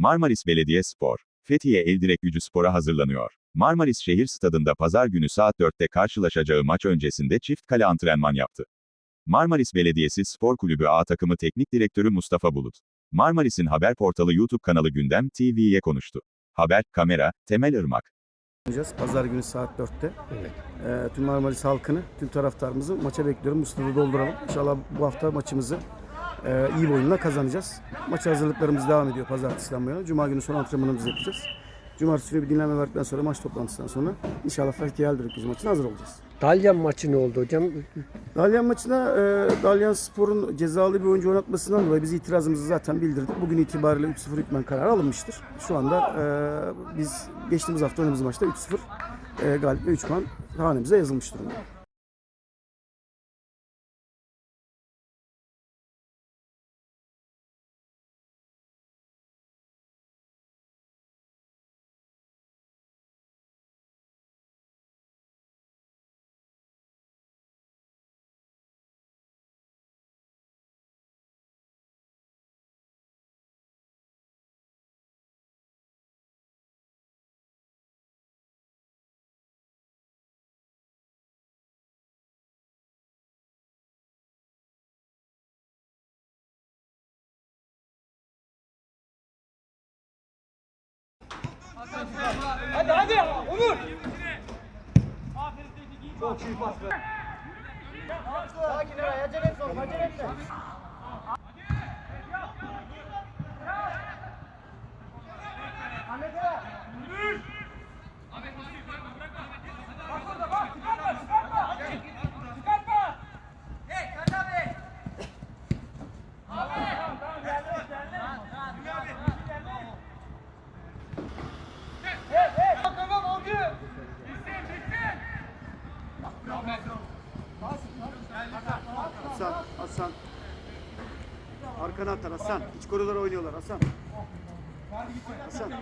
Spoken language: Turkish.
Marmaris Belediye Spor, Fethiye Eldirek Gücü Spor'a hazırlanıyor. Marmaris Şehir Stadında pazar günü saat 4'te karşılaşacağı maç öncesinde çift kale antrenman yaptı. Marmaris Belediyesi Spor Kulübü A takımı teknik direktörü Mustafa Bulut. Marmaris'in haber portalı YouTube kanalı Gündem TV'ye konuştu. Haber, kamera, Temel Irmak. oynayacağız. Pazar günü saat 4'te. Evet. Ee, tüm Marmaris halkını, tüm taraftarımızı maça bekliyorum. Mustafa dolduralım. İnşallah bu hafta maçımızı e, iyi bir oyunla kazanacağız. Maç hazırlıklarımız devam ediyor pazartesiden bu yana. Cuma günü son antrenmanımızı yapacağız. Cumartesi günü bir dinlenme verdikten sonra maç toplantısından sonra inşallah Eldirek Gücü maçına hazır olacağız. Dalyan maçı ne oldu hocam? Dalyan maçına e, Dalyan Spor'un cezalı bir oyuncu oynatmasından dolayı biz itirazımızı zaten bildirdik. Bugün itibariyle 3-0 hükmen kararı alınmıştır. Şu anda e, biz geçtiğimiz hafta oynadığımız maçta 3-0 e, galip ve 3 puan hanemize yazılmış durumda. Hadi hadi Onur. Çok iyi pas be. Sakin Eray acele etme acele etme. Hasan, Hasan. Arkana atar Hasan. İç koridora oynuyorlar Hasan. Hasan.